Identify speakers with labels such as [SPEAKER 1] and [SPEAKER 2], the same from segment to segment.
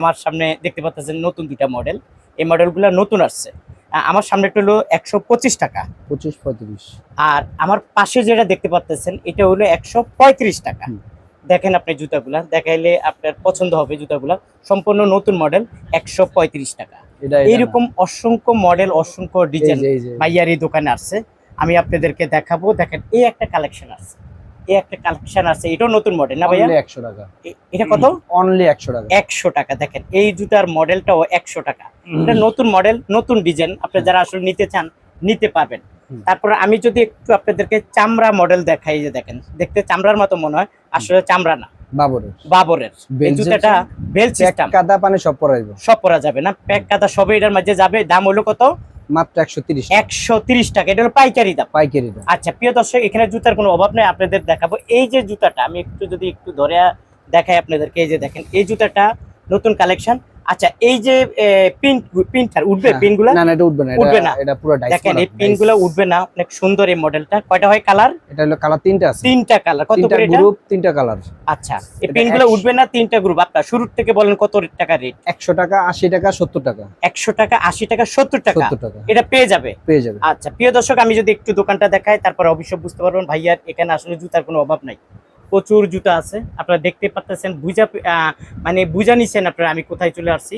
[SPEAKER 1] আমার সামনে দেখতে পাচ্ছেন নতুন দুইটা মডেল এই মডেলগুলো নতুন আসছে। আমার সামনে একটা হলো একশো পঁচিশ টাকা।
[SPEAKER 2] পঁচিশ পঁয়ত্রিশ।
[SPEAKER 1] আর আমার পাশে যেটা দেখতে পাচ্ছেন এটা হলো একশো পঁয়ত্রিশ টাকা। দেখেন আপনি জুতাগুলা দেখাইলে আপনার পছন্দ হবে জুতাগুলা। সম্পূর্ণ নতুন মডেল একশো পঁয়ত্রিশ টাকা। এইরকম অসংখ্য মডেল অসংখ্য ডিজাইন ভাইয়ার এই দোকানে আসছে। আমি আপনাদেরকে দেখাবো। দেখেন এই একটা কালেকশন আছে। এই একটা কালেকশন আছে এটাও নতুন মডেল না ভাইয়া?
[SPEAKER 2] একশো টাকা।
[SPEAKER 1] এটা কত?
[SPEAKER 2] অনলি একশো টাকা।
[SPEAKER 1] একশো টাকা দেখেন এই জুতার মডেলটাও একশো টাকা। এটা নতুন মডেল নতুন ডিজাইন আপনি যারা আসলে নিতে চান নিতে পারবেন। তারপর আমি যদি একটু আপনাদেরকে চামড়া মডেল দেখাই যে দেখেন দেখতে চামড়ার মতো মনে হয় আসলে চামড়া না।
[SPEAKER 2] বাবরের।
[SPEAKER 1] বাবরের। জুতাটা বেল সিস্টেম
[SPEAKER 2] কাদা পানি সব পরাইব।
[SPEAKER 1] সব পরা যাবে না প্যাক কাদা সবই এটার মাঝে যাবে দাম হলো কত?
[SPEAKER 2] মাত্র একশো তিরিশ
[SPEAKER 1] একশো তিরিশ টাকা এটা হলো পাইকারি দাম
[SPEAKER 2] পাইকারি দাম
[SPEAKER 1] আচ্ছা প্রিয় দর্শক এখানে জুতার কোনো অভাব নাই আপনাদের দেখাবো। এই যে জুতাটা আমি একটু যদি একটু ধরে দেখাই আপনাদেরকে এই যে দেখেন এই জুতাটা নতুন কালেকশন আচ্ছা এই যে পিন পিনটার উঠবে
[SPEAKER 2] হ্যাঁ,
[SPEAKER 1] পিনগুলা
[SPEAKER 2] না না এটা উঠবে না
[SPEAKER 1] উঠবে না।
[SPEAKER 2] এটা পুরো ডাইস
[SPEAKER 1] দেখেন এই পিনগুলো উঠবে না। অনেক সুন্দর এই মডেলটা কয়টা হয় কালার
[SPEAKER 2] এটা হলো কালার তিনটা আছে।
[SPEAKER 1] তিনটা কালার কত করে এটা?
[SPEAKER 2] গ্রুপ তিনটা কালার
[SPEAKER 1] আচ্ছা এই পিনগুলো উঠবে না তিনটা গ্রুপ আপনার শুরুর থেকে বলেন কত টাকা রেট
[SPEAKER 2] একশো টাকা আশি টাকা সত্তর টাকা।
[SPEAKER 1] একশো টাকা আশি টাকা সত্তর টাকা?
[SPEAKER 2] সত্তর টাকা।
[SPEAKER 1] এটা পেয়ে যাবে?
[SPEAKER 2] পেয়ে যাবে।
[SPEAKER 1] আচ্ছা প্রিয় দর্শক আমি যদি একটু দোকানটা দেখাই তারপর অবশ্যই বুঝতে পারবেন ভাইয়ার এখানে আসলে জুতার কোনো অভাব নাই। প্রচুর জুতা আছে। আপনারা দেখতে পাচ্ছেন বুঝা মানে বুঝা নিছেন আপনারা আমি কোথায় চলে আসছি।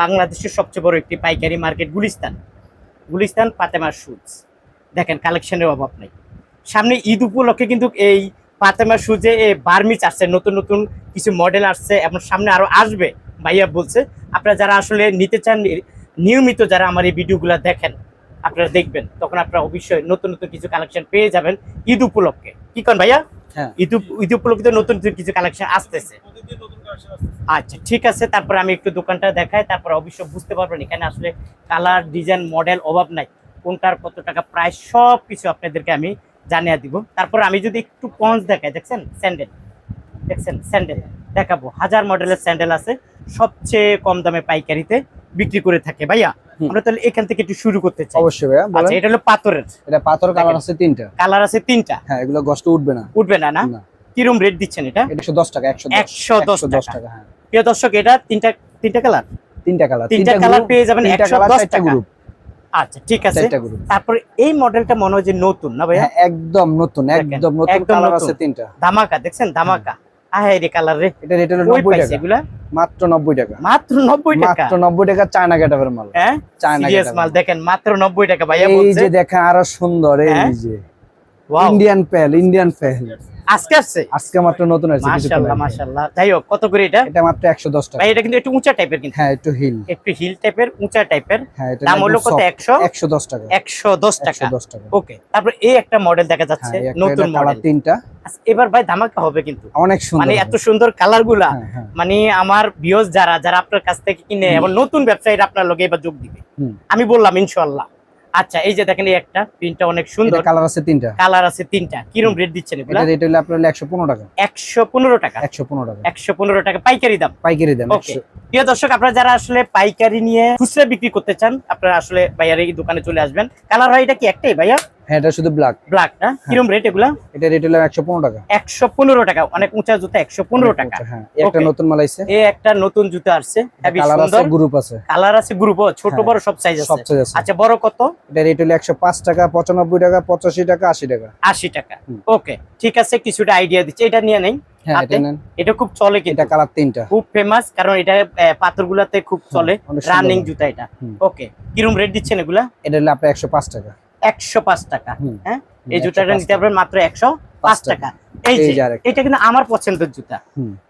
[SPEAKER 1] বাংলাদেশের সবচেয়ে বড় একটি পাইকারি মার্কেট গুলিস্তান। গুলিস্তান পাতেমার শুজ। দেখেন, কালেকশনের অভাব নাই। সামনে ঈদ উপলক্ষে কিন্তু এই পাতেমার শুজে বার্মিচ আসছে, নতুন নতুন কিছু মডেল আসছে এবং সামনে আরও আসবে, ভাইয়া বলছে। আপনারা যারা আসলে নিতে চান, নিয়মিত যারা আমার এই ভিডিওগুলো দেখেন, আপনারা দেখবেন, তখন আপনারা অবশ্যই নতুন নতুন কিছু কালেকশন পেয়ে যাবেন ঈদ উপলক্ষে। কি কন ভাইয়া? উপলক্ষে নতুন কিছু কালেকশন আসতেছে। আচ্ছা ঠিক আছে, তারপর আমি একটু দোকানটা দেখাই, তারপর অবশ্যই বুঝতে পারবেন এখানে আসলে কালার ডিজাইন মডেল অভাব নাই। কোনটার কত টাকা প্রায় সব কিছু আপনাদেরকে আমি জানিয়ে দিব। তারপর আমি যদি একটু পঞ্চ দেখাই, দেখছেন? স্যান্ডেল দেখছেন? স্যান্ডেল দেখাবো। হাজার মডেলের স্যান্ডেল আছে। সবচেয়ে কম দামে পাইকারিতে বিক্রি করে থাকে ভাইয়া। আমরা তাহলে এখান থেকে একটু শুরু করতে চাই।
[SPEAKER 2] অবশ্যই
[SPEAKER 1] আচ্ছা এটা হলো পাথরের।
[SPEAKER 2] এটা পাথর কালার আছে তিনটা।
[SPEAKER 1] কালার আছে তিনটা।
[SPEAKER 2] হ্যাঁ এগুলো গস্ত উঠবে না।
[SPEAKER 1] উঠবে না না? কিরম রেট দিচ্ছেন এটা?
[SPEAKER 2] এটা একশো দশ টাকা একশো
[SPEAKER 1] একশো দশ
[SPEAKER 2] দশ
[SPEAKER 1] টাকা।
[SPEAKER 2] টাকা হ্যাঁ।
[SPEAKER 1] প্রিয় দর্শক এটা তিনটা তিনটা কালার
[SPEAKER 2] তিনটা কালার
[SPEAKER 1] তিনটা কালার পেয়ে যাবেন
[SPEAKER 2] তিনটা
[SPEAKER 1] একশো
[SPEAKER 2] কালার
[SPEAKER 1] দশ
[SPEAKER 2] চারটা
[SPEAKER 1] টাকা।
[SPEAKER 2] গ্রুপ
[SPEAKER 1] আচ্ছা ঠিক আছে। তারপরে এই মডেলটা মনে হয় যে নতুন না ভাইয়া?
[SPEAKER 2] হ্যাঁ একদম নতুন একদম নতুন কালার আছে তিনটা।
[SPEAKER 1] ধামাকা দেখছেন? ধামাকা। আহে কালার রে।
[SPEAKER 2] এটা রেট হলো
[SPEAKER 1] ওই
[SPEAKER 2] নব্বই
[SPEAKER 1] পাইছে
[SPEAKER 2] টাকা।
[SPEAKER 1] এগুলা?
[SPEAKER 2] মাত্র নব্বই টাকা।
[SPEAKER 1] মাত্র টাকা?
[SPEAKER 2] মাত্র নব্বই টাকা চায়না গেটাপের মাল।
[SPEAKER 1] হ্যাঁ?
[SPEAKER 2] চায়না
[SPEAKER 1] সিরিয়াস মাল। দেখেন মাত্র নব্বই টাকা ভাইয়া
[SPEAKER 2] এই যে দেখেন আরও সুন্দর এই? যে। ইন্ডিয়ান পেল ইন্ডিয়ান পেল
[SPEAKER 1] আজকে আসছে?
[SPEAKER 2] আজকে মাত্র নতুন কিছুক্ষণ
[SPEAKER 1] মাশাআল্লাহ মাশাআল্লাহ। যাই হোক কত করে এটা?
[SPEAKER 2] এটা মাত্র একশো দশ টাকা।
[SPEAKER 1] ভাই এটা কিন্তু একটু উঁচা টাইপের কিন্তু।
[SPEAKER 2] হ্যাঁ একটু হিল।
[SPEAKER 1] একটু হিল টাইপের উঁচা টাইপের
[SPEAKER 2] হ্যাঁ এটা
[SPEAKER 1] দাম হলো কত? একশো?
[SPEAKER 2] একশো দশ টাকা।
[SPEAKER 1] একশো দশ টাকা।
[SPEAKER 2] একশো দশ টাকা।
[SPEAKER 1] ওকে তারপর এই একটা মডেল দেখা যাচ্ছে
[SPEAKER 2] হ্যাঁ
[SPEAKER 1] নতুন মডেল
[SPEAKER 2] তিনটা।
[SPEAKER 1] এবার ভাই ধামাকা হবে কিন্তু।
[SPEAKER 2] অনেক সুন্দর
[SPEAKER 1] মানে এত সুন্দর কালারগুলা।
[SPEAKER 2] হ্যাঁ।
[SPEAKER 1] মানে আমার ভিউজ যারা যারা আপনার কাছ থেকে কিনে এবং নতুন ব্যবসায়ীরা আপনার লগে এবার যোগ দিবে। আমি বললাম ইনশাল্লাহ আচ্ছা এই যে দেখেন এই একটা প্রিন্টটা অনেক সুন্দর।
[SPEAKER 2] কালার আছে তিনটা।
[SPEAKER 1] কালার আছে তিনটা। কিরম রেট দিচ্ছেন এগুলা?
[SPEAKER 2] এটা এটা হলো আপনার একশো পনেরো টাকা।
[SPEAKER 1] একশো পনেরো টাকা।
[SPEAKER 2] একশো পনেরো টাকা।
[SPEAKER 1] একশো পনেরো টাকা পাইকারি দাম।
[SPEAKER 2] পাইকারি দাম
[SPEAKER 1] ওকে প্রিয় দর্শক আপনারা যারা আসলে পাইকারি নিয়ে খুচরা বিক্রি করতে চান আপনারা আসলে ভাইয়ার এই দোকানে চলে আসবেন। কালার হয় এটা কি একটাই ভাইয়া?
[SPEAKER 2] হ্যাঁ এটা শুধু ব্ল্যাক
[SPEAKER 1] ব্ল্যাক না? রেট এগুলা?
[SPEAKER 2] এটা রেট হলো টাকা।
[SPEAKER 1] অনেক উঁচা জুতা টাকা।
[SPEAKER 2] হ্যাঁ একটা নতুন মাল আইছে।
[SPEAKER 1] এই একটা নতুন জুতা আসছে সুন্দর।
[SPEAKER 2] গ্রুপ আছে।
[SPEAKER 1] কালার আছে গ্রুপ ছোট
[SPEAKER 2] হ্যাঁ,
[SPEAKER 1] বড় সব সাইজ
[SPEAKER 2] সব
[SPEAKER 1] আছে।
[SPEAKER 2] আছে।
[SPEAKER 1] আচ্ছা বড় কত?
[SPEAKER 2] এটা রেট হলো টাকা পঁচানব্বই টাকা পঁচাশি টাকা আশি টাকা।
[SPEAKER 1] আশি টাকা। ওকে ঠিক আছে কিছুটা আইডিয়া দিচ্ছি। এটা নিয়ে নেই।
[SPEAKER 2] হ্যাঁ এটা
[SPEAKER 1] খুব চলে কিন্তু।
[SPEAKER 2] কালার তিনটা।
[SPEAKER 1] খুব ফেমাস কারণ এটা পাথর গুলাতে খুব চলে। রানিং। জুতা এটা। ওকে কিরম রেট দিচ্ছেন এগুলা?
[SPEAKER 2] এটা হলো আপনার একশো পাঁচ টাকা।
[SPEAKER 1] একশো পাঁচ টাকা হ্যাঁ? এই
[SPEAKER 2] 105
[SPEAKER 1] জুতাটা নিতে পারবেন মাত্র একশো পাঁচ টাকা। এই যে এটা কিন্তু আমার পছন্দের জুতা।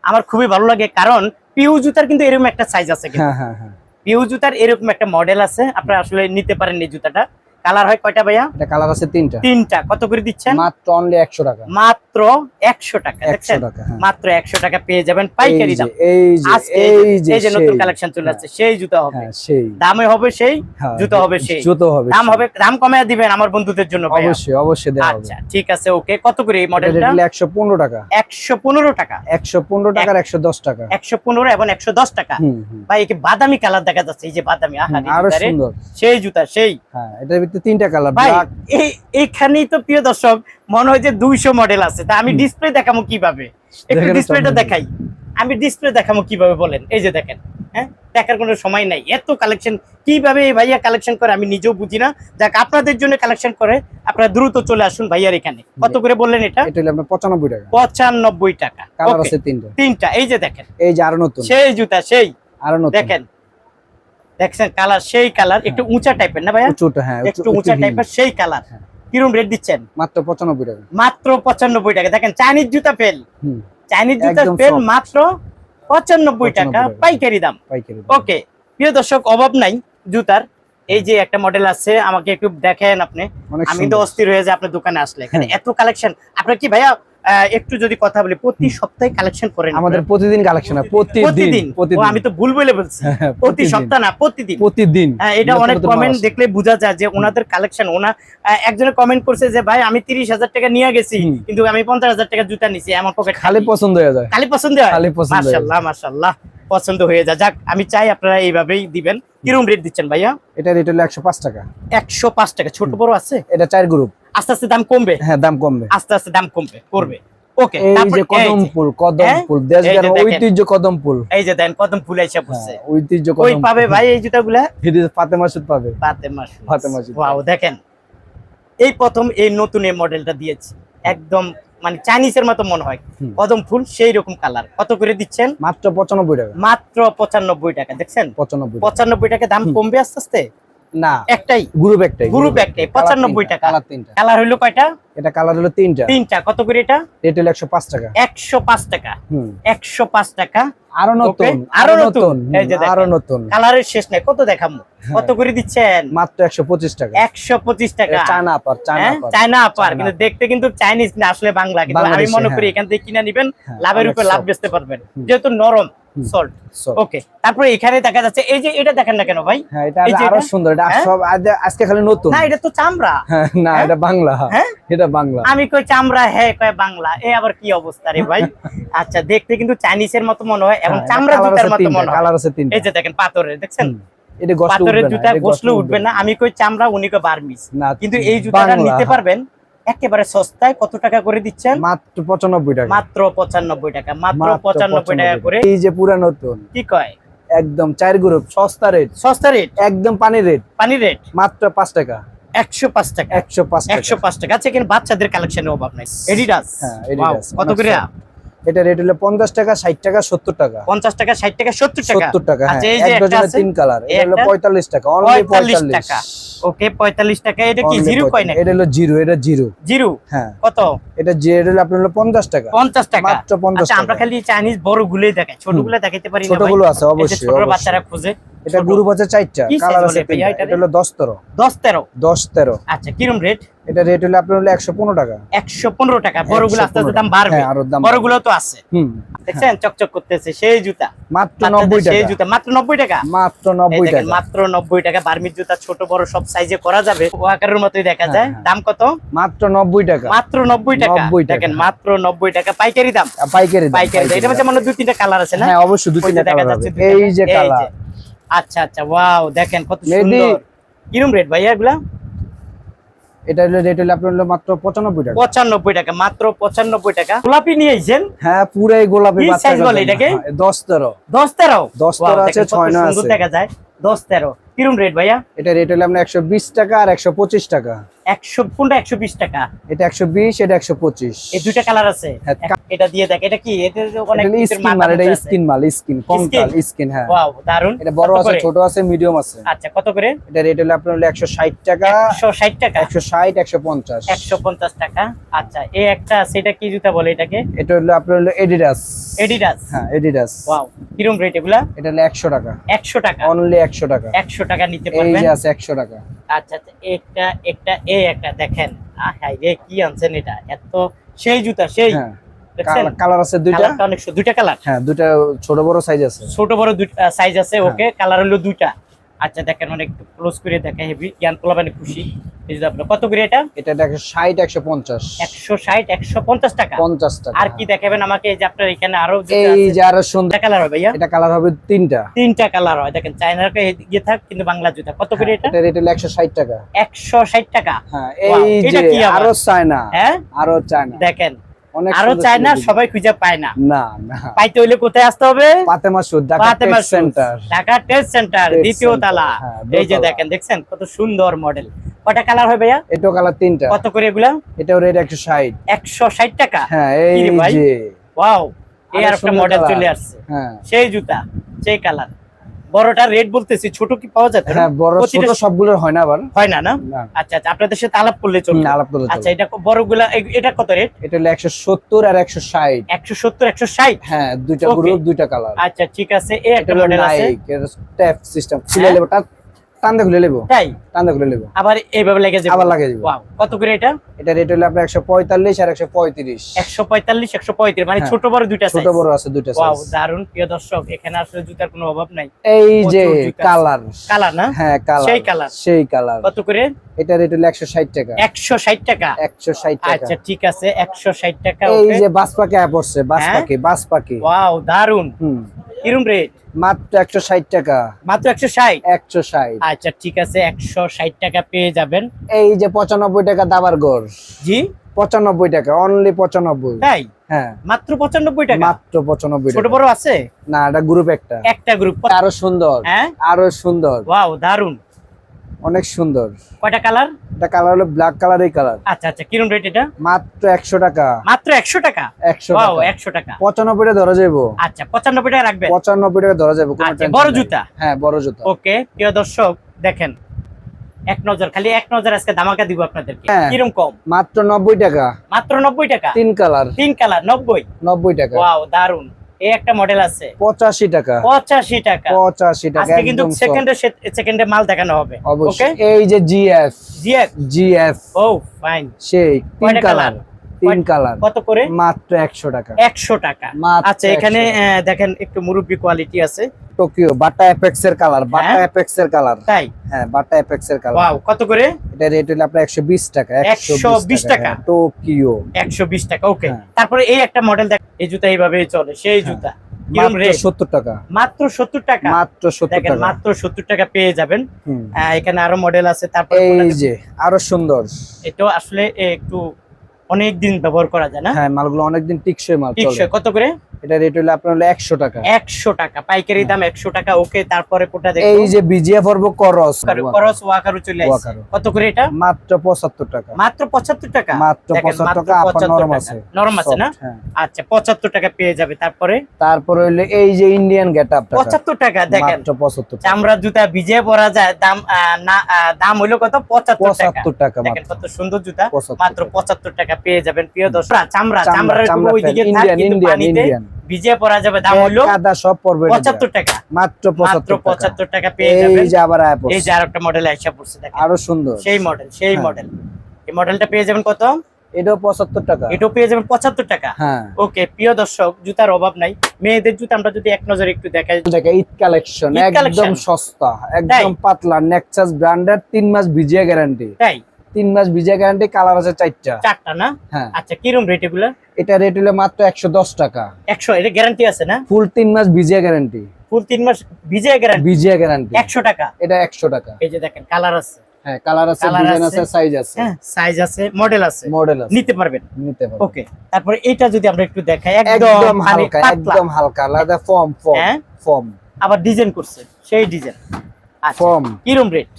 [SPEAKER 1] আমার খুবই ভালো লাগে কারণ পিউ জুতার কিন্তু এরকম একটা সাইজ আছে
[SPEAKER 2] হ্যাঁ হ্যাঁ হ্যাঁ।
[SPEAKER 1] পিউ জুতার এরকম একটা মডেল আছে। আপনারা আসলে নিতে পারেন এই জুতাটা। কালার হয় কয়টা ভাইয়া?
[SPEAKER 2] এটা কালার আছে তিনটা।
[SPEAKER 1] তিনটা। কত করে দিচ্ছেন?
[SPEAKER 2] মাত্র অনলি একশো টাকা।
[SPEAKER 1] মাত্র একশো টাকা
[SPEAKER 2] একশো
[SPEAKER 1] দেখছেন?
[SPEAKER 2] টাকা হ্যাঁ।
[SPEAKER 1] মাত্র একশো টাকা পেয়ে যাবেন পাইকারি দাম
[SPEAKER 2] এই যে এই যে
[SPEAKER 1] এই যে নতুন কালেকশন চলে আসছে সেই জুতা হবে।
[SPEAKER 2] হ্যাঁ সেই।
[SPEAKER 1] দামে হবে সেই
[SPEAKER 2] হ্যাঁ,
[SPEAKER 1] জুতো হবে সেই।
[SPEAKER 2] জুতো হবে
[SPEAKER 1] দাম হবে দাম কমায় দিবেন আমার বন্ধুদের জন্য।
[SPEAKER 2] অবশ্যই অবশ্যই দেওয়া হবে।
[SPEAKER 1] আচ্ছা ঠিক আছে ওকে। কত করে এই
[SPEAKER 2] এটা
[SPEAKER 1] মডেলটা?
[SPEAKER 2] রেট একশো পনেরো টাকা।
[SPEAKER 1] একশো পনেরো টাকা।
[SPEAKER 2] একশো পনেরো টাকার একশো দশ টাকা।
[SPEAKER 1] একশো পনেরো এবং একশো দশ টাকা।
[SPEAKER 2] হুম, হুম।
[SPEAKER 1] ভাই বাদামি কালার দেখা যাচ্ছে এই যে বাদামি আহা
[SPEAKER 2] আরও সুন্দর।
[SPEAKER 1] সেই জুতা সেই।
[SPEAKER 2] হ্যাঁ এটার ভিতরে তিনটা কালার
[SPEAKER 1] ভাই এইখানেই তো প্রিয় দর্শক মনে হয় যে দুইশো মডেল আছে। তা আমি ডিসপ্লে দেখাবো কীভাবে? একটু ডিসপ্লেটা দেখাই। আমি ডিসপ্লে দেখাবো কীভাবে বলেন? এই যে দেখেন হ্যাঁ? দেখার কোনো সময় নাই। এত কালেকশন কীভাবে এই ভাইয়া কালেকশন করে আমি নিজেও বুঝি না। যাক আপনাদের জন্য কালেকশন করে আপনারা দ্রুত চলে আসুন ভাইয়ার এখানে। কত করে বললেন এটা?
[SPEAKER 2] এটা হলো আপনার পঁচানব্বই টাকা।
[SPEAKER 1] পঁচানব্বই টাকা।
[SPEAKER 2] কালার আছে তিনটা।
[SPEAKER 1] তিনটা। এই যে দেখেন।
[SPEAKER 2] এই যে আরও নতুন।
[SPEAKER 1] সেই জুতা সেই।
[SPEAKER 2] আরও নতুন।
[SPEAKER 1] দেখেন। দেখছেন কালার সেই কালার একটু উঁচা টাইপের না ভাইয়া?
[SPEAKER 2] উঁচুটা হ্যাঁ
[SPEAKER 1] একটু উঁচা টাইপের সেই কালার।
[SPEAKER 2] হ্যাঁ।
[SPEAKER 1] কিরম রেট দিচ্ছেন?
[SPEAKER 2] মাত্র পঁচানব্বই টাকা।
[SPEAKER 1] মাত্র পঁচানব্বই টাকা। দেখেন চাইনিজ জুতা ফেল চাইনিজ জুতা ফেল মাত্র পঁচানব্বই টাকা।
[SPEAKER 2] 95 টাকা।
[SPEAKER 1] পাইকারি দাম।
[SPEAKER 2] পাইকারি।
[SPEAKER 1] ওকে প্রিয় দর্শক অভাব নাই জুতার। এই যে একটা মডেল আছে আমাকে একটু দেখেন আপনি। আমি তো অস্থির হয়ে যায় আপনার দোকানে আসলে। এখানে
[SPEAKER 2] হ্যাঁ।
[SPEAKER 1] এত কালেকশন আপনার কি ভাইয়া একটু যদি কথা বলি প্রতি সপ্তাহে কালেকশন করেন
[SPEAKER 2] আমাদের প্রতিদিন কালেকশন
[SPEAKER 1] প্রতিদিন আমি তো ভুল বলে বলছি।
[SPEAKER 2] হ্যাঁ,
[SPEAKER 1] প্রতি সপ্তাহ না প্রতিদিন।
[SPEAKER 2] প্রতিদিন।
[SPEAKER 1] হ্যাঁ এটা অনেক কমেন্ট দেখলে বোঝা যায় যে ওনাদের কালেকশন ওনা একজনে কমেন্ট করছে যে ভাই আমি তিরিশ হাজার টাকা নিয়ে গেছি কিন্তু আমি পঞ্চাশ হাজার টাকা জুতা নিছি আমার পকেট
[SPEAKER 2] খালি। পছন্দ হয়ে যায়।
[SPEAKER 1] খালি পছন্দ হয়?
[SPEAKER 2] খালি পছন্দ হয়ে যায়।
[SPEAKER 1] মাশাল্লাহ মাশাল্লাহ পছন্দ হয়ে যায়। যাক আমি চাই আপনারা এইভাবেই দিবেন। কিরম রেট দিচ্ছেন ভাইয়া?
[SPEAKER 2] এটা রেট হলো একশো পাঁচ টাকা।
[SPEAKER 1] একশো পাঁচ টাকা ছোট বড় আছে?
[SPEAKER 2] এটা চার গ্রুপ
[SPEAKER 1] আস্তে আস্তে দাম কমবে?
[SPEAKER 2] হ্যাঁ দাম কমবে।
[SPEAKER 1] আস্তে আস্তে দাম কমবে করবে। ওকে
[SPEAKER 2] এই যে কদম ফুল কদম
[SPEAKER 1] হ্যাঁ?
[SPEAKER 2] ফুল। ঐতিহ্য কদম ফুল
[SPEAKER 1] এই যে দেন কদম ফুল এসে পড়ছে।
[SPEAKER 2] হ্যাঁ, ঐতিহ্য
[SPEAKER 1] ওই পাবে ভাই এই জুতাগুলা?
[SPEAKER 2] ফাতেমা সুদ পাবে।
[SPEAKER 1] ফাতেমা।
[SPEAKER 2] ফাতেমা shoes।
[SPEAKER 1] ওয়াও দেখেন এই প্রথম এই নতুন এই মডেলটা দিয়েছে। একদম মানে চাইনিজের মতো মনে হয়। কদম ফুল সেই রকম কালার। কত করে দিচ্ছেন?
[SPEAKER 2] মাত্র পঁচানব্বই টাকা।
[SPEAKER 1] মাত্র পঁচানব্বই টাকা দেখছেন?
[SPEAKER 2] পঁচানব্বই।
[SPEAKER 1] পঁচানব্বই টাকা দাম কমবে আস্তে আস্তে?
[SPEAKER 2] না
[SPEAKER 1] একটাই?
[SPEAKER 2] গ্রুপ একটাই
[SPEAKER 1] গ্রুপ একটাই পঁচানব্বই টাকা।
[SPEAKER 2] কালার তিনটা।
[SPEAKER 1] কালার হইল কয়টা?
[SPEAKER 2] এটা কালার হলো তিনটা।
[SPEAKER 1] তিনটা। কত করে এটা?
[SPEAKER 2] হলো টাকা। হুম। আরও নতুন
[SPEAKER 1] আরও নতুন। এই যে
[SPEAKER 2] আরও নতুন।
[SPEAKER 1] কালারের শেষ নাই। কত দেখাবো? কত করে দিচ্ছেন?
[SPEAKER 2] মাত্র একশো পঁচিশ টাকা।
[SPEAKER 1] একশো পঁচিশ টাকা।
[SPEAKER 2] চায়না আপার চায়না
[SPEAKER 1] হ্যাঁ,
[SPEAKER 2] আপার
[SPEAKER 1] চায়না আপার কিন্তু দেখতে কিন্তু চাইনিজ না আসলে বাংলা। কিন্তু আমি মনে করি
[SPEAKER 2] হ্যাঁ।
[SPEAKER 1] এখান থেকে কিনে নিবেন।
[SPEAKER 2] হ্যাঁ,
[SPEAKER 1] লাভের উপর লাভ। বেচতে পারবেন। যেহেতু নরম। সল্ট ওকে তারপরে এখানে দেখা যাচ্ছে এই যে এটা দেখেন না কেন ভাই?
[SPEAKER 2] হ্যাঁ এটা
[SPEAKER 1] যে আরও
[SPEAKER 2] সুন্দর এটা
[SPEAKER 1] হ্যাঁ?
[SPEAKER 2] সব আজকে খালি নতুন।
[SPEAKER 1] না এটা তো চামড়া।
[SPEAKER 2] হ্যাঁ, না
[SPEAKER 1] হ্যাঁ?
[SPEAKER 2] এটা বাংলা।
[SPEAKER 1] হ্যাঁ?
[SPEAKER 2] এটা বাংলা।
[SPEAKER 1] আমি কই চামড়া হ্যাঁ কয় বাংলা। এ আবার কি অবস্থা রে ভাই? আচ্ছা দেখতে কিন্তু চাইনিজের মতো মনে হয় এবং চামড়া জুতার মতো মনে হয়।
[SPEAKER 2] কালার আছে তিনটা।
[SPEAKER 1] এই যে দেখেন পাথরের দেখছেন?
[SPEAKER 2] এটা গোসলে
[SPEAKER 1] পাথরের জুতা গোসলে উঠবে না। আমি কই চামড়া উনি কই বার্মিস
[SPEAKER 2] না
[SPEAKER 1] কিন্তু এই জুতাটা। নিতে পারবেন একেবারে সস্তায় কত টাকা করে দিচ্ছেন?
[SPEAKER 2] মাত্র পঁচানব্বই টাকা।
[SPEAKER 1] মাত্র পঁচানব্বই টাকা মাত্র পঁচানব্বই টাকা করে।
[SPEAKER 2] এই যে পুরা নতুন।
[SPEAKER 1] কি কয়?
[SPEAKER 2] একদম চার গ্রুপ সস্তা রেট।
[SPEAKER 1] সস্তা রেট?
[SPEAKER 2] একদম পানি রেট।
[SPEAKER 1] পানি রেট?
[SPEAKER 2] মাত্র পাঁচ টাকা।
[SPEAKER 1] একশো পাঁচ টাকা।
[SPEAKER 2] একশো পাঁচ টাকা।
[SPEAKER 1] একশো পাঁচ টাকা। আচ্ছা এখানে বাচ্চাদের কালেকশনের অভাব নাই। এডিডাস
[SPEAKER 2] হ্যাঁ,
[SPEAKER 1] কত করে।
[SPEAKER 2] এটা রেট হলো পঞ্চাশ টাকা ষাট টাকা সত্তর টাকা।
[SPEAKER 1] পঞ্চাশ টাকা ষাট টাকা সত্তর টাকা।
[SPEAKER 2] সত্তর টাকা হ্যাঁ
[SPEAKER 1] আচ্ছা এই যে একটা আছে
[SPEAKER 2] তিন কালার এটা হলো
[SPEAKER 1] একটা?
[SPEAKER 2] পঁয়তাল্লিশ টাকা অনলি
[SPEAKER 1] পঁয়তাল্লিশ
[SPEAKER 2] পঁয়তাল্লিশ।
[SPEAKER 1] টাকা। ওকে পঁয়তাল্লিশ টাকা এটা কি জিরো কয় না
[SPEAKER 2] এটা হলো জিরো এটা জিরো।
[SPEAKER 1] জিরো?
[SPEAKER 2] হ্যাঁ।
[SPEAKER 1] কত?
[SPEAKER 2] এটা যে এটা হলো আপনার হলো পঞ্চাশ টাকা।
[SPEAKER 1] পঞ্চাশ টাকা।
[SPEAKER 2] মাত্র পঞ্চাশ
[SPEAKER 1] আচ্ছা আমরা খালি চাইনিজ বড় গুলোই দেখাই ছোটগুলো দেখাইতে পারি না ভাই?
[SPEAKER 2] ছোটগুলো আছে অবশ্যই
[SPEAKER 1] ছোট। বাচ্চারা খুঁজে।
[SPEAKER 2] এটা। গ্রুপ আছে চারটা কালার আছে? এটা হলো দশ তেরো।
[SPEAKER 1] দশ তেরো?
[SPEAKER 2] দশ তেরো।
[SPEAKER 1] আচ্ছা কিরম রেট
[SPEAKER 2] এটা রেট হলো আপনার হলো একশো পনেরো টাকা।
[SPEAKER 1] একশো পনেরো টাকা। বড়গুলো আস্তে আস্তে
[SPEAKER 2] 115
[SPEAKER 1] দাম বাড়বে।
[SPEAKER 2] হ্যাঁ,
[SPEAKER 1] বড়গুলো তো আছে।
[SPEAKER 2] হুম।
[SPEAKER 1] দেখছেন? চকচক করতেছে সেই জুতা।
[SPEAKER 2] মাত্র
[SPEAKER 1] বাচ্চাদের
[SPEAKER 2] নব্বই
[SPEAKER 1] সেই জুতা। মাত্র নব্বই টাকা?
[SPEAKER 2] মাত্র
[SPEAKER 1] এই
[SPEAKER 2] নব্বই
[SPEAKER 1] দেখেন,
[SPEAKER 2] টাকা।
[SPEAKER 1] মাত্র নব্বই টাকা। বার্মির জুতা ছোট বড় সব সাইজে করা যাবে। ওয়াকারের মতোই দেখা
[SPEAKER 2] হ্যাঁ,
[SPEAKER 1] যায়।
[SPEAKER 2] হ্যাঁ।
[SPEAKER 1] দাম কত?
[SPEAKER 2] মাত্র নব্বই টাকা।
[SPEAKER 1] মাত্র নব্বই টাকা।
[SPEAKER 2] 90 টাকা।
[SPEAKER 1] দেখেন মাত্র নব্বই টাকা। পাইকারি দাম।
[SPEAKER 2] পাইকারি দাম,
[SPEAKER 1] পাইকারি এটা। মনে হয় দুই তিনটা কালার আছে না?
[SPEAKER 2] হ্যাঁ অবশ্যই দু
[SPEAKER 1] ওই যে
[SPEAKER 2] তিনটা
[SPEAKER 1] দেখা যাচ্ছে
[SPEAKER 2] এই যে। কালার।
[SPEAKER 1] আচ্ছা আচ্ছা ওয়াও দেখেন কত। সুন্দর। কিরম রেট ভাই এগুলা?
[SPEAKER 2] এটা হলো রেট হলো আপনার হলো মাত্র পঁচানব্বই টাকা।
[SPEAKER 1] পঁচানব্বই টাকা মাত্র পঁচানব্বই টাকা। গোলাপি নিয়ে আইছেন?
[SPEAKER 2] হ্যাঁ পুরাই গোলাপি বাচ্চা
[SPEAKER 1] সাইজ বলে এটাকে?
[SPEAKER 2] দশ তেরো।
[SPEAKER 1] দশ তেরো?
[SPEAKER 2] দশ
[SPEAKER 1] Wow,
[SPEAKER 2] তেরো আছে,
[SPEAKER 1] দেখেন কত
[SPEAKER 2] ছয় নয়
[SPEAKER 1] সুন্দর
[SPEAKER 2] আছে।
[SPEAKER 1] দেখা যায়। দশ তেরো। কিরম রেট ভাইয়া?
[SPEAKER 2] এটা রেট হলো আপনার একশো বিশ টাকা আর একশো পঁচিশ টাকা।
[SPEAKER 1] একশো কোনটা একশো বিশ টাকা?
[SPEAKER 2] এটা একশো বিশ এটা একশো পঁচিশ।
[SPEAKER 1] এই দুইটা কালার আছে? এটা দিয়ে দেখ এটা কি? এতে অনেক
[SPEAKER 2] স্কিন মাল এটা স্কিন মাল স্কিন কঙ্কাল স্কিন? হ্যাঁ।
[SPEAKER 1] Wow, দারুণ
[SPEAKER 2] এটা বড় আছে ছোট আছে মিডিয়াম আছে।
[SPEAKER 1] আচ্ছা কত করে?
[SPEAKER 2] এটা রেট হলো আপনার হলো একশো ষাট টাকা।
[SPEAKER 1] একশো ষাট টাকা?
[SPEAKER 2] একশো ষাট একশো পঞ্চাশ।
[SPEAKER 1] একশো পঞ্চাশ টাকা। আচ্ছা এই একটা সেটা কি জুতা বলে এটাকে?
[SPEAKER 2] এটা হলো আপনার হলো এডিডাস
[SPEAKER 1] এডিডাস
[SPEAKER 2] হ্যাঁ এডিডাস
[SPEAKER 1] ওয়াও কিরম রেট এগুলা?
[SPEAKER 2] এটা হলো একশো টাকা।
[SPEAKER 1] একশো টাকা?
[SPEAKER 2] অনলি একশো টাকা।
[SPEAKER 1] একশো টাকা নিতে পারবেন?
[SPEAKER 2] আছে একশো টাকা।
[SPEAKER 1] আচ্ছা আচ্ছা একটা একটা এই একটা দেখেন রে কি আনছেন এটা? এত সেই জুতা সেই
[SPEAKER 2] হ্যাঁ কালার আছে দুইটা।
[SPEAKER 1] অনেক দুইটা কালার।
[SPEAKER 2] হ্যাঁ দুইটা ছোট বড় সাইজ আছে।
[SPEAKER 1] ছোট বড় দুইটা সাইজ আছে
[SPEAKER 2] হ্যাঁ।
[SPEAKER 1] ওকে কালার হলো দুইটা। আচ্ছা দেখেন অনেক ক্লোজ করে দেখে হেভি। জ্ঞান পোলা মানে খুশি। এই যে আপনার কত করে এটা?
[SPEAKER 2] এটা পঞ্চাশ।
[SPEAKER 1] একশো ষাট একশো পঞ্চাশ টাকা?
[SPEAKER 2] পঞ্চাশ টাকা।
[SPEAKER 1] আর কি দেখাবেন আমাকে? এই যে আপনার এখানে আরও
[SPEAKER 2] এই যে আরও সুন্দর
[SPEAKER 1] কালার হয় ভাইয়া?
[SPEAKER 2] এটা কালার হবে তিনটা।
[SPEAKER 1] তিনটা কালার হয়। দেখেন চায়নার ইয়ে থাক কিন্তু বাংলা জুতা। কত করে এটা?
[SPEAKER 2] এটা রেট হলো একশো ষাট টাকা।
[SPEAKER 1] একশো ষাট টাকা?
[SPEAKER 2] হ্যাঁ এই যে আরও চায়না
[SPEAKER 1] হ্যাঁ?
[SPEAKER 2] আরও চায়না
[SPEAKER 1] দেখেন
[SPEAKER 2] আরও
[SPEAKER 1] চায় না সবাই খুঁজে পায় না।
[SPEAKER 2] না
[SPEAKER 1] পাইতে হইলে কোথায় আসতে হবে?
[SPEAKER 2] Fatema shoes Dhaka center
[SPEAKER 1] Dhaka test center দ্বিতীয় তালা।
[SPEAKER 2] হ্যাঁ,
[SPEAKER 1] এই যে দেখেন দেখছেন? কত সুন্দর মডেল কয়টা কালার হয় ভাইয়া?
[SPEAKER 2] এটো কালার তিনটা।
[SPEAKER 1] কত করে এগুলা?
[SPEAKER 2] এটাও রেট
[SPEAKER 1] টাকা?
[SPEAKER 2] হ্যাঁ এই যে।
[SPEAKER 1] ওয়াও এই
[SPEAKER 2] আর
[SPEAKER 1] একটা মডেল চলে আসছে।
[SPEAKER 2] হ্যাঁ।
[SPEAKER 1] সেই জুতা সেই কালার বড়টা রেট বলতেছি ছোট কি পাওয়া যাবে?
[SPEAKER 2] হ্যাঁ বড় ছোট সবগুলোর হয় না আবার।
[SPEAKER 1] হয় না না? আচ্ছা আচ্ছা আপনাদের সাথে আলাপ করলে চলবে।
[SPEAKER 2] আলাপ করলে
[SPEAKER 1] আচ্ছা এটা বড়গুলা এটা কত রেট
[SPEAKER 2] এটা হলো একশো সত্তর আর একশো ষাট।
[SPEAKER 1] একশো সত্তর একশো ষাট?
[SPEAKER 2] হ্যাঁ দুইটা. গ্রুপ দুইটা কালার
[SPEAKER 1] আচ্ছা ঠিক আছে এই একটা মডেল আছে।
[SPEAKER 2] এটা স্টেপ ট্যাপ সিস্টেম খুলে
[SPEAKER 1] হ্যাঁ?
[SPEAKER 2] খুলে নেব
[SPEAKER 1] তাই?
[SPEAKER 2] খুলে নেব
[SPEAKER 1] আবার এইভাবে লেগে যাবে?
[SPEAKER 2] আবার লাগিয়ে দিব।
[SPEAKER 1] ওয়াও কত করে এটা?
[SPEAKER 2] এটা রেট হলো আপনার একশো পঁয়তাল্লিশ আর একশো পঁয়ত্রিশ।
[SPEAKER 1] একশো পঁয়তাল্লিশ একশো পঁয়ত্রিশ মানে
[SPEAKER 2] হ্যাঁ।
[SPEAKER 1] ছোট বড় দুইটা
[SPEAKER 2] ছোট বড় আছে দুইটা
[SPEAKER 1] ওয়াও দারুণ প্রিয় দর্শক এখানে আসলে জুতার কোনো অভাব নাই।
[SPEAKER 2] এই যে। কালার।
[SPEAKER 1] কালার না?
[SPEAKER 2] হ্যাঁ কালার।
[SPEAKER 1] সেই colour।
[SPEAKER 2] সেই কালার।
[SPEAKER 1] কত করে?
[SPEAKER 2] এটা রেট হলো একশো ষাট টাকা।
[SPEAKER 1] একশো ষাট টাকা?
[SPEAKER 2] একশো ষাট টাকা।
[SPEAKER 1] আচ্ছা ঠিক আছে একশো ষাট টাকা
[SPEAKER 2] এই যে বাস আয় পড়ছে বাস
[SPEAKER 1] হ্যাঁ?
[SPEAKER 2] বাস পাখি
[SPEAKER 1] ওয়াও দারুণ
[SPEAKER 2] হুম।
[SPEAKER 1] কিরম রেট
[SPEAKER 2] মাত্র একশো ষাট টাকা।
[SPEAKER 1] মাত্র একশো ষাট?
[SPEAKER 2] একশো ষাট।
[SPEAKER 1] আচ্ছা ঠিক আছে একশো ষাট টাকা পেয়ে যাবেন।
[SPEAKER 2] এই যে পঁচানব্বই টাকা দাবার গড়
[SPEAKER 1] জি?
[SPEAKER 2] পঁচানব্বই টাকা অনলি পঁচানব্বই।
[SPEAKER 1] তাই?
[SPEAKER 2] হ্যাঁ।
[SPEAKER 1] মাত্র পঁচানব্বই টাকা?
[SPEAKER 2] মাত্র পঁচানব্বই
[SPEAKER 1] ছোট বড় আছে?
[SPEAKER 2] না এটা গ্রুপ একটা।
[SPEAKER 1] একটা গ্রুপ
[SPEAKER 2] আরও সুন্দর।
[SPEAKER 1] হ্যাঁ?
[SPEAKER 2] আরও সুন্দর।
[SPEAKER 1] ওয়াও দারুণ
[SPEAKER 2] অনেক সুন্দর।
[SPEAKER 1] কয়টা কালার?
[SPEAKER 2] এটা কালার হলো ব্ল্যাক কালার এই কালার
[SPEAKER 1] আচ্ছা আচ্ছা কিরম রেট এটা?
[SPEAKER 2] মাত্র একশো টাকা।
[SPEAKER 1] মাত্র একশো টাকা?
[SPEAKER 2] একশো
[SPEAKER 1] ওয়াও
[SPEAKER 2] টাকা।
[SPEAKER 1] একশো টাকা।
[SPEAKER 2] পঁচানব্বই টাকা ধরা যাব
[SPEAKER 1] আচ্ছা পঁচানব্বই টাকা রাখবেন?
[SPEAKER 2] পঁচানব্বই টাকা ধরা যাবে কোনো
[SPEAKER 1] আচ্ছা
[SPEAKER 2] tension
[SPEAKER 1] বড় জুতা?
[SPEAKER 2] হ্যাঁ বড় জুতা।
[SPEAKER 1] ওকে প্রিয় দর্শক দেখেন এক নজর খালি এক নজর আজকে ধামাকা দিব আপনাদেরকে।
[SPEAKER 2] হ্যাঁ।
[SPEAKER 1] কিরম কম?
[SPEAKER 2] মাত্র নব্বই টাকা।
[SPEAKER 1] মাত্র নব্বই টাকা?
[SPEAKER 2] তিন কালার।
[SPEAKER 1] তিন কালার নব্বই?
[SPEAKER 2] নব্বই টাকা।
[SPEAKER 1] ওয়াও দারুণ এই একটা মডেল আছে।
[SPEAKER 2] পঁচাশি টাকা।
[SPEAKER 1] পঁচাশি টাকা।
[SPEAKER 2] পঁচাশি টাকা
[SPEAKER 1] আজকে কিন্তু। সেকেন্ডে সেকেন্ডে মাল দেখানো হবে ওকে
[SPEAKER 2] এই যে জিএফ
[SPEAKER 1] জিএফ
[SPEAKER 2] জিএফ
[SPEAKER 1] ও ফাইন
[SPEAKER 2] সেই কালার? তিন কালার।
[SPEAKER 1] কত করে?
[SPEAKER 2] মাত্র একশো টাকা।
[SPEAKER 1] একশো টাকা। আচ্ছা এখানে
[SPEAKER 2] 100
[SPEAKER 1] দেখেন একটু মুরব্বি কোয়ালিটি আছে।
[SPEAKER 2] টোকিও বাটা এপেক্স এর কালার বাটা
[SPEAKER 1] হ্যাঁ?
[SPEAKER 2] এর কালার
[SPEAKER 1] তাই?
[SPEAKER 2] হ্যাঁ বাটা এপেক্স এর কালার
[SPEAKER 1] ওয়াও কত করে?
[SPEAKER 2] এটা রেট হলো আপনার একশো বিশ টাকা
[SPEAKER 1] 120 টাকা।
[SPEAKER 2] হ্যাঁ, টোকিও।
[SPEAKER 1] একশো বিশ টাকা ওকে
[SPEAKER 2] হ্যাঁ।
[SPEAKER 1] তারপরে এই একটা মডেল দেখ এই জুতা এইভাবে চলে সেই জুতা।
[SPEAKER 2] মাত্র টাকা।
[SPEAKER 1] মাত্র সত্তর টাকা?
[SPEAKER 2] মাত্র টাকা।
[SPEAKER 1] মাত্র সত্তর টাকা পেয়ে যাবেন। এখানে আরও মডেল আছে তারপরে
[SPEAKER 2] এই যে আরও সুন্দর।
[SPEAKER 1] এটাও আসলে একটু অনেক দিন ব্যবহার করা যায় না?
[SPEAKER 2] হ্যাঁ মালগুলো অনেকদিন টিকসই মাল চলে।
[SPEAKER 1] টিকসই। কত করে?
[SPEAKER 2] এটা রেট হলো আপনার হলো একশো টাকা।
[SPEAKER 1] একশো টাকা। পাইকারি দাম একশো টাকা। ওকে তারপরে কোটা দেখো
[SPEAKER 2] এই যে বিজিএফ পর্ব করস
[SPEAKER 1] করস ওয়াকারু চলে আসছে। কত করে এটা?
[SPEAKER 2] মাত্র পঁচাত্তর টাকা।
[SPEAKER 1] মাত্র পঁচাত্তর টাকা?
[SPEAKER 2] মাত্র
[SPEAKER 1] দেখেন,
[SPEAKER 2] পঁচাত্তর
[SPEAKER 1] মাত্র
[SPEAKER 2] টাকা আপনার নরম আছে।
[SPEAKER 1] নরম আছে না?
[SPEAKER 2] হ্যাঁ।
[SPEAKER 1] আচ্ছা পঁচাত্তর টাকা পেয়ে যাবে। তারপরে?
[SPEAKER 2] তারপরে হইল এই যে ইন্ডিয়ান গেট আপ
[SPEAKER 1] পঁচাত্তর টাকা দেখেন।
[SPEAKER 2] মাত্র পঁচাত্তর টাকা।
[SPEAKER 1] চামড়া জুতা ভিজে পরা যায়। দাম না দাম হইল কত? পঁচাত্তর টাকা।
[SPEAKER 2] পঁচাত্তর টাকা
[SPEAKER 1] দেখেন কত সুন্দর জুতা। মাত্র
[SPEAKER 2] টাকা।
[SPEAKER 1] পঁচাত্তর টাকা পেয়ে যাবেন প্রিয় দর্শক। চামড়া
[SPEAKER 2] চামড়া
[SPEAKER 1] চামড়ার
[SPEAKER 2] চামড়া
[SPEAKER 1] ওইদিকে পানিতে ভিজে পরা যাবে। দাম হইল
[SPEAKER 2] কাদা সব পড়বে এটা
[SPEAKER 1] পঁচাত্তর টাকা।
[SPEAKER 2] মাত্র
[SPEAKER 1] মাত্র
[SPEAKER 2] পঁচাত্তর টাকা।
[SPEAKER 1] পঁচাত্তর টাকা পেয়ে
[SPEAKER 2] এই যে আবার
[SPEAKER 1] এই যে আর একটা মডেল আইসা পড়ছে দেখেন।
[SPEAKER 2] আরও সুন্দর।
[SPEAKER 1] সেই মডেল সেই
[SPEAKER 2] হ্যাঁ।
[SPEAKER 1] মডেল এই মডেলটা পেয়ে যাবেন কত?
[SPEAKER 2] এটাও পঁচাত্তর টাকা।
[SPEAKER 1] এটাও পেয়ে যাবেন পঁচাত্তর টাকা।
[SPEAKER 2] হ্যাঁ।
[SPEAKER 1] ওকে প্রিয় দর্শক জুতার অভাব নাই। মেয়েদের জুতা আমরা যদি এক নজরে একটু দেখাই।
[SPEAKER 2] দেখে ঈদ কালেকশন একদম সস্তা একদম পাতলা নেক্সাস ব্র্যান্ডের তিন মাস ভিজিয়া গ্যারান্টি
[SPEAKER 1] তাই।
[SPEAKER 2] তিন মাস ভিজিয়া গ্যারান্টি কালার আছে চারটা।
[SPEAKER 1] চারটা না?
[SPEAKER 2] হ্যাঁ।
[SPEAKER 1] আচ্ছা কিরম রেট এগুলা?
[SPEAKER 2] এটা রেট হলো মাত্র একশো দশ টাকা।
[SPEAKER 1] একশো এটা গ্যারান্টি আছে না?
[SPEAKER 2] ফুল তিন মাস ভিজিয়া গ্যারান্টি
[SPEAKER 1] ফুল তিন মাস ভিজে গ্যারান্টি
[SPEAKER 2] ভিজিয়া গ্যারান্টি
[SPEAKER 1] একশো টাকা?
[SPEAKER 2] এটা একশো টাকা।
[SPEAKER 1] এই যে দেখেন কালার আছে।
[SPEAKER 2] হ্যাঁ কালার আছে ডিজাইন
[SPEAKER 1] আছে।
[SPEAKER 2] সাইজ আছে।
[SPEAKER 1] হ্যাঁ সাইজ আছে মডেল আছে।
[SPEAKER 2] মডেল আছে।
[SPEAKER 1] নিতে পারবেন?
[SPEAKER 2] নিতে পারবে
[SPEAKER 1] ওকে তারপরে এটা যদি আমরা একটু দেখাই একদম
[SPEAKER 2] একদম
[SPEAKER 1] মানে
[SPEAKER 2] হালকা একদম হালকা আলাদা ফর্ম ফর্ম
[SPEAKER 1] হ্যাঁ?
[SPEAKER 2] ফর্ম
[SPEAKER 1] আবার ডিজাইন করছে সেই ডিজাইন আচ্ছা
[SPEAKER 2] ফর্ম
[SPEAKER 1] কিরম রেট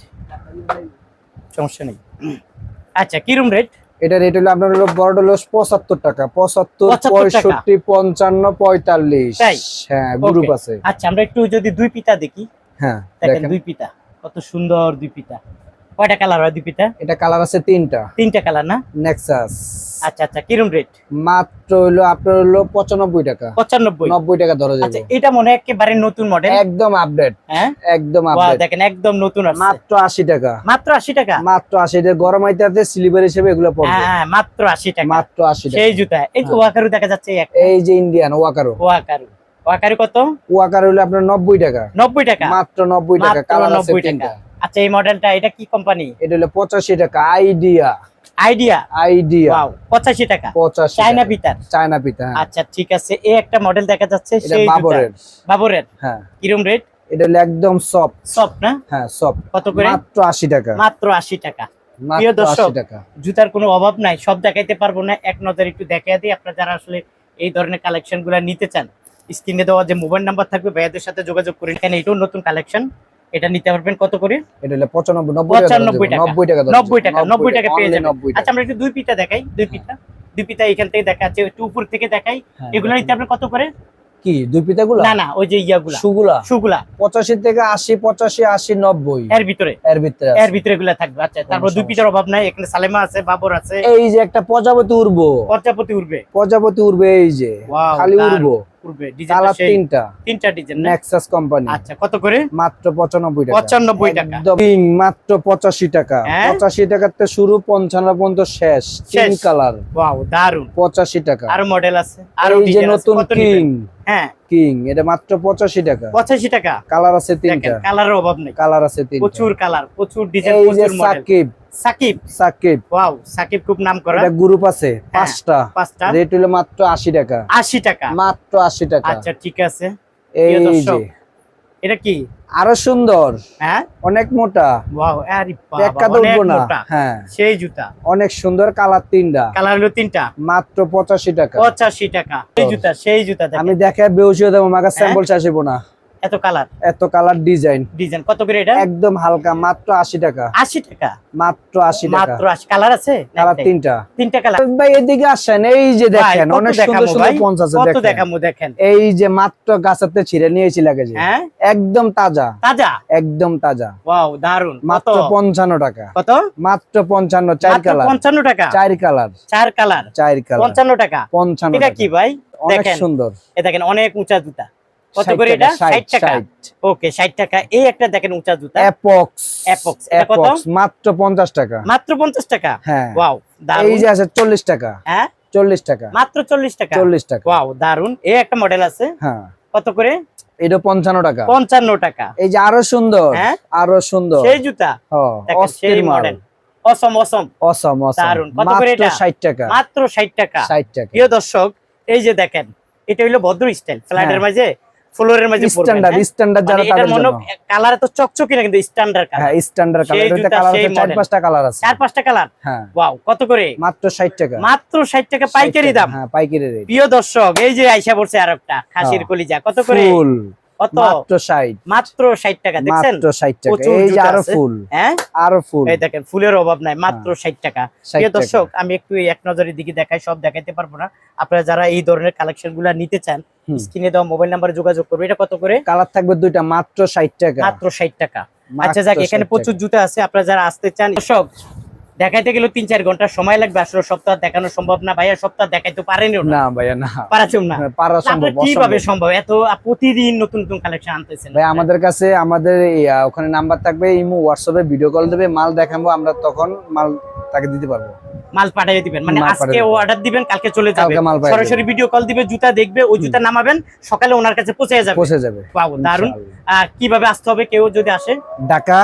[SPEAKER 1] সমস্যা নেই। আচ্ছা কিরম রেট
[SPEAKER 2] এটা রেট হলো আপনার হলো বড় হলো পঁচাত্তর টাকা। পঁচাত্তর
[SPEAKER 1] 75 টাকা।
[SPEAKER 2] পঁয়ষট্টি পঞ্চান্ন পঁয়তাল্লিশ? হ্যাঁ গ্রুপ আছে।
[SPEAKER 1] আচ্ছা আমরা একটু যদি দুই পিতা দেখি।
[SPEAKER 2] হ্যাঁ
[SPEAKER 1] দেখেন। দুই পিতা। কত সুন্দর দুই পিতা। কয়টা কালার হয় দুই পিতা
[SPEAKER 2] এটা কালার আছে তিনটা।
[SPEAKER 1] তিনটা কালার না?
[SPEAKER 2] নেক্সাস
[SPEAKER 1] আচ্ছা আচ্ছা কিরম রেট
[SPEAKER 2] মাত্র হলো আপনার হলো পঁচানব্বই টাকা।
[SPEAKER 1] পঁচানব্বই?
[SPEAKER 2] নব্বই টাকা ধরা
[SPEAKER 1] আচ্ছা
[SPEAKER 2] যাবে
[SPEAKER 1] এটা মনে হয় একেবারে নতুন মডেল
[SPEAKER 2] একদম আপডেট
[SPEAKER 1] হ্যাঁ?
[SPEAKER 2] একদম আপডেট
[SPEAKER 1] দেখেন একদম নতুন আসছে।
[SPEAKER 2] মাত্র আশি টাকা।
[SPEAKER 1] মাত্র আশি টাকা?
[SPEAKER 2] মাত্র আশি এটা গরম আইতে সিলিভার হিসেবে এগুলো পড়বে।
[SPEAKER 1] হ্যাঁ হ্যাঁ, মাত্র আশি টাকা।
[SPEAKER 2] মাত্র আশি টাকা।
[SPEAKER 1] সেই জুতা। এই যে
[SPEAKER 2] হ্যাঁ।
[SPEAKER 1] ওয়াকারু দেখা যাচ্ছে এই
[SPEAKER 2] এই যে ইন্ডিয়ান ওয়াকারো
[SPEAKER 1] ওয়াকারু। ওয়াকারু কত?
[SPEAKER 2] ওয়াকার হলো আপনার নব্বই টাকা।
[SPEAKER 1] নব্বই টাকা?
[SPEAKER 2] মাত্র নব্বই টাকা। কালার আছে তিনটা
[SPEAKER 1] টাকা। আচ্ছা এই মডেলটা এটা কি কোম্পানি
[SPEAKER 2] এটা হলো পঁচাশি টাকা আইডিয়া
[SPEAKER 1] আইডিয়া
[SPEAKER 2] আইডিয়া
[SPEAKER 1] ওয়াও পঁচাশি টাকা।
[SPEAKER 2] পঁচাশি
[SPEAKER 1] চায়না
[SPEAKER 2] টাকা।
[SPEAKER 1] পিতার
[SPEAKER 2] চায়না পিতা
[SPEAKER 1] আচ্ছা ঠিক আছে এই একটা মডেল দেখা যাচ্ছে সেই
[SPEAKER 2] বাবরের
[SPEAKER 1] বাবরের
[SPEAKER 2] হ্যাঁ।
[SPEAKER 1] কিরম রেট
[SPEAKER 2] এটা হলো একদম সফট
[SPEAKER 1] সফট না?
[SPEAKER 2] হ্যাঁ সফট
[SPEAKER 1] কত করে?
[SPEAKER 2] মাত্র আশি টাকা।
[SPEAKER 1] মাত্র আশি টাকা। প্রিয় দর্শক, জুতার কোনো অভাব নাই সব দেখাইতে পারব না এক নজর একটু দেখাই দিই আপনারা যারা আসলে এই ধরনের কালেকশনগুলা নিতে চান স্ক্রিনে দেওয়া যে মোবাইল নাম্বার থাকবে ভাইয়াদের সাথে যোগাযোগ করে এখানে এটাও নতুন কালেকশন এটা নিতে পারবেন কত করে?
[SPEAKER 2] এটা হলো পঁচানব্বই নব্বই টাকা
[SPEAKER 1] পঁচানব্বই টাকা।
[SPEAKER 2] নব্বই টাকা ধরে
[SPEAKER 1] নব্বই টাকা, পেয়ে যাবেন। আচ্ছা আমরা একটু দুই পিতা দেখাই দুই পিতা দুই পিতা এখান থেকে দেখা যাচ্ছে একটু উপর থেকে দেখাই।
[SPEAKER 2] হ্যাঁ,
[SPEAKER 1] এগুলো নিতে আপনি কত করে?
[SPEAKER 2] কি দুই পিতা গুলা
[SPEAKER 1] না না ওই যে ইয়াগুলা।
[SPEAKER 2] সুগুলা
[SPEAKER 1] শুগুলা।
[SPEAKER 2] পঁচাশি থেকে আশি পঁচাশি আশি নব্বই।
[SPEAKER 1] এর ভিতরে?
[SPEAKER 2] এর ভিতরে
[SPEAKER 1] এর ভিতরে এগুলা থাকবে। আচ্ছা তারপর দুই পিতার অভাব নাই এখানে সালেমা আছে বাবর আছে।
[SPEAKER 2] এই যে একটা প্রজাপতি উড়বো।
[SPEAKER 1] প্রজাপতি উঠবে
[SPEAKER 2] প্রজাপতি উড়বে এই যে। খালি উড়বো। কালার তিনটা।
[SPEAKER 1] তিনটা ডিজাইন
[SPEAKER 2] নেক্সাস কোম্পানি
[SPEAKER 1] আচ্ছা কত করে?
[SPEAKER 2] মাত্র পঁচানব্বই টাকা।
[SPEAKER 1] পঁচানব্বই টাকা।
[SPEAKER 2] একদম। মাত্র পঁচাশি টাকা।
[SPEAKER 1] হ্যাঁ?
[SPEAKER 2] শুরু পর্যন্ত শেষ। তিন কালার
[SPEAKER 1] ওয়াও দারুণ
[SPEAKER 2] পঁচাশি টাকা।
[SPEAKER 1] আরও মডেল আছে আরও
[SPEAKER 2] এই যে নতুন কিং
[SPEAKER 1] হ্যাঁ।
[SPEAKER 2] কিং এটা মাত্র পঁচাশি টাকা।
[SPEAKER 1] পঁচাশি টাকা?
[SPEAKER 2] কালার আছে তিনটা।
[SPEAKER 1] কালারের অভাব নেই।
[SPEAKER 2] কালার আছে তিনটা।
[SPEAKER 1] প্রচুর কালার প্রচুর ডিজাইন প্রচুর মডেল
[SPEAKER 2] সাকিব
[SPEAKER 1] সাকিব।
[SPEAKER 2] সাকিব।
[SPEAKER 1] ওয়াও সাকিব খুব নাম করা
[SPEAKER 2] এটা গ্রুপ আছে পাঁচটা।
[SPEAKER 1] পাঁচটা।
[SPEAKER 2] রেট হলো মাত্র আশি টাকা।
[SPEAKER 1] আশি টাকা।
[SPEAKER 2] মাত্র আশি টাকা।
[SPEAKER 1] আচ্ছা ঠিক আছে।
[SPEAKER 2] এই
[SPEAKER 1] এটা কি?
[SPEAKER 2] আরও সুন্দর।
[SPEAKER 1] হ্যাঁ?
[SPEAKER 2] অনেক মোটা।
[SPEAKER 1] ওয়াও আরে বাবা,
[SPEAKER 2] না। হ্যাঁ।
[SPEAKER 1] সেই জুতা।
[SPEAKER 2] অনেক সুন্দর কালার তিনটা।
[SPEAKER 1] কালার হলো তিনটা।
[SPEAKER 2] মাত্র পঁচাশি টাকা।
[SPEAKER 1] পঁচাশি টাকা। সেই জুতা সেই জুতা
[SPEAKER 2] আমি দেখে বেউসিও দেবো
[SPEAKER 1] হ্যাঁ?
[SPEAKER 2] স্যাম্পল চাষিব না।
[SPEAKER 1] এত কালার?
[SPEAKER 2] এত কালার ডিজাইন।
[SPEAKER 1] ডিজাইন কত করে এটা?
[SPEAKER 2] একদম হালকা মাত্র আশি টাকা।
[SPEAKER 1] আশি টাকা?
[SPEAKER 2] মাত্র আশি টাকা।
[SPEAKER 1] মাত্র আশি। কালার আছে?
[SPEAKER 2] কালার তিনটা।
[SPEAKER 1] তিনটা কালার।
[SPEAKER 2] ভাই এদিকে আসেন এই যে দেখেন অনেক সুন্দর সুন্দর
[SPEAKER 1] ভাই?
[SPEAKER 2] পঞ্চ আছে
[SPEAKER 1] কত
[SPEAKER 2] দেখেন।
[SPEAKER 1] দেখামো দেখেন।
[SPEAKER 2] এই যে মাত্র গাছাতে ছিঁড়ে নিয়েছি লাগে যে
[SPEAKER 1] হ্যাঁ?
[SPEAKER 2] একদম তাজা।
[SPEAKER 1] তাজা?
[SPEAKER 2] একদম তাজা।
[SPEAKER 1] ওয়াও দারুণ
[SPEAKER 2] মাত্র পঞ্চান্ন টাকা।
[SPEAKER 1] কত?
[SPEAKER 2] মাত্র পঞ্চান্ন চার
[SPEAKER 1] মাত্র
[SPEAKER 2] কালার।
[SPEAKER 1] পঞ্চান্ন টাকা?
[SPEAKER 2] চার কালার।
[SPEAKER 1] চার কালার?
[SPEAKER 2] চার কালার।
[SPEAKER 1] পঞ্চান্ন টাকা?
[SPEAKER 2] পঞ্চান্ন
[SPEAKER 1] এটা কি ভাই?
[SPEAKER 2] অনেক
[SPEAKER 1] দেখেন।
[SPEAKER 2] সুন্দর।
[SPEAKER 1] এ দেখেন অনেক উঁচা জুতা। কত করে এটা?
[SPEAKER 2] 60,
[SPEAKER 1] ষাট টাকা। ওকে ষাট টাকা। এই একটা দেখেন উঁচা জুতা।
[SPEAKER 2] অ্যাপক্স
[SPEAKER 1] অ্যাপক্স, এটা কত?
[SPEAKER 2] মাত্র পঞ্চাশ টাকা।
[SPEAKER 1] মাত্র পঞ্চাশ টাকা?
[SPEAKER 2] হ্যাঁ।
[SPEAKER 1] ওয়াও
[SPEAKER 2] এই যে আছে চল্লিশ টাকা।
[SPEAKER 1] হ্যাঁ?
[SPEAKER 2] চল্লিশ টাকা।
[SPEAKER 1] মাত্র চল্লিশ টাকা?
[SPEAKER 2] চল্লিশ টাকা।
[SPEAKER 1] ওয়াও দারুণ এই একটা মডেল আছে।
[SPEAKER 2] হ্যাঁ।
[SPEAKER 1] কত করে?
[SPEAKER 2] এটা পঞ্চান্ন টাকা।
[SPEAKER 1] পঞ্চান্ন টাকা।
[SPEAKER 2] এই যে আরও সুন্দর
[SPEAKER 1] হ্যাঁ?
[SPEAKER 2] আরও সুন্দর।
[SPEAKER 1] সেই জুতা? সেই মডেল অসম অসম
[SPEAKER 2] অসম
[SPEAKER 1] দারুণ। কত করে
[SPEAKER 2] মাত্র
[SPEAKER 1] এটা?
[SPEAKER 2] ষাট টাকা।
[SPEAKER 1] মাত্র ষাট টাকা।
[SPEAKER 2] ষাট টাকা।
[SPEAKER 1] প্রিয় দর্শক এই যে দেখেন এটা হইল ভদ্র স্টাইল ফ্ল্যাটের। মাঝে ফ্লোরের মাঝে
[SPEAKER 2] স্ট্যান্ডার্ড? স্ট্যান্ডার্ড
[SPEAKER 1] মানে
[SPEAKER 2] যারা তাদের জন্য।
[SPEAKER 1] কালার তো চকচকে না কিন্তু স্ট্যান্ডার্ড কালার
[SPEAKER 2] হ্যাঁ স্ট্যান্ডার্ড কালার এটা কালার আছে চার পাঁচটা কালার আছে।
[SPEAKER 1] চার পাঁচটা কালার?
[SPEAKER 2] হ্যাঁ।
[SPEAKER 1] ওয়াও কত করে?
[SPEAKER 2] মাত্র ষাট টাকা।
[SPEAKER 1] মাত্র ষাট টাকা পাইকারি দাম।
[SPEAKER 2] হ্যাঁ পাইকারি রেট।
[SPEAKER 1] প্রিয় দর্শক এই যে আইসা পড়ছে আরেকটা খাসির
[SPEAKER 2] হ্যাঁ।
[SPEAKER 1] কলিজা কত করে?
[SPEAKER 2] ফুল।
[SPEAKER 1] কত?
[SPEAKER 2] মাত্র ষাট।
[SPEAKER 1] মাত্র ষাট টাকা দেখছেন?
[SPEAKER 2] মাত্র ষাট টাকা। এই যে
[SPEAKER 1] আরও
[SPEAKER 2] ফুল।
[SPEAKER 1] হ্যাঁ?
[SPEAKER 2] আরও ফুল।
[SPEAKER 1] এই দেখেন ফুলের অভাব নাই মাত্র ষাট টাকা। প্রিয় দর্শক আমি একটু এক নজরের দিকে দেখাই সব দেখাইতে পারব না। আপনারা যারা এই ধরনের কালেকশনগুলা নিতে চান। স্ক্রিনে দেওয়া মোবাইল নাম্বারে যোগাযোগ করবে। এটা কত করে?
[SPEAKER 2] কালার থাকবে দুইটা মাত্র ষাট টাকা।
[SPEAKER 1] মাত্র ষাট টাকা।
[SPEAKER 2] মাত্র
[SPEAKER 1] আচ্ছা যাক এখানে প্রচুর জুতা আছে আপনারা যারা আসতে চান দর্শক দেখাইতে গেলে তিন চার ঘণ্টা সময় লাগবে আসলে সপ্তাহ দেখানো সম্ভব না ভাইয়া সপ্তাহ দেখাইতে পারেনও না।
[SPEAKER 2] না ভাইয়া না।
[SPEAKER 1] পারাছেও না।
[SPEAKER 2] পারা সম্ভব
[SPEAKER 1] কীভাবে সম্ভব? এত প্রতিদিন নতুন নতুন কালেকশন আনতেছেন।
[SPEAKER 2] ভাই আমাদের কাছে আমাদের ওখানে নাম্বার থাকবে ইমো হোয়াটসঅ্যাপে ভিডিও কল দেবে মাল দেখাবো আমরা তখন মাল তাকে দিতে পারব।
[SPEAKER 1] মাল পাঠিয়ে দিবেন। মানে আজকে অর্ডার দিবেন কালকে চলে যাবে। সরাসরি ভিডিও কল দিবে জুতা দেখবে ওই জুতা নামাবেন সকালে ওনার কাছে পৌঁছে যাবে।
[SPEAKER 2] পৌঁছে যাবে
[SPEAKER 1] পাবো দারুণ। কীভাবে আসতে হবে কেউ যদি আসে?
[SPEAKER 2] ঢাকা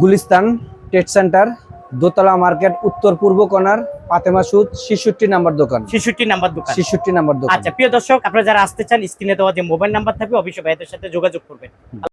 [SPEAKER 2] গুলিস্তান ট্রেড সেন্টার দোতলা মার্কেট উত্তর পূর্ব কোনার পাতেমা সুদ ছেষট্টি নাম্বার দোকান।
[SPEAKER 1] ছেষট্টি নাম্বার দোকান।
[SPEAKER 2] ছেষট্টি নাম্বার দোকান।
[SPEAKER 1] আচ্ছা প্রিয় দর্শক আপনারা যারা আসতে চান স্ক্রিনে দেওয়া যে মোবাইল নাম্বার থাকবে অবশ্যই ভাইদের সাথে যোগাযোগ করবেন।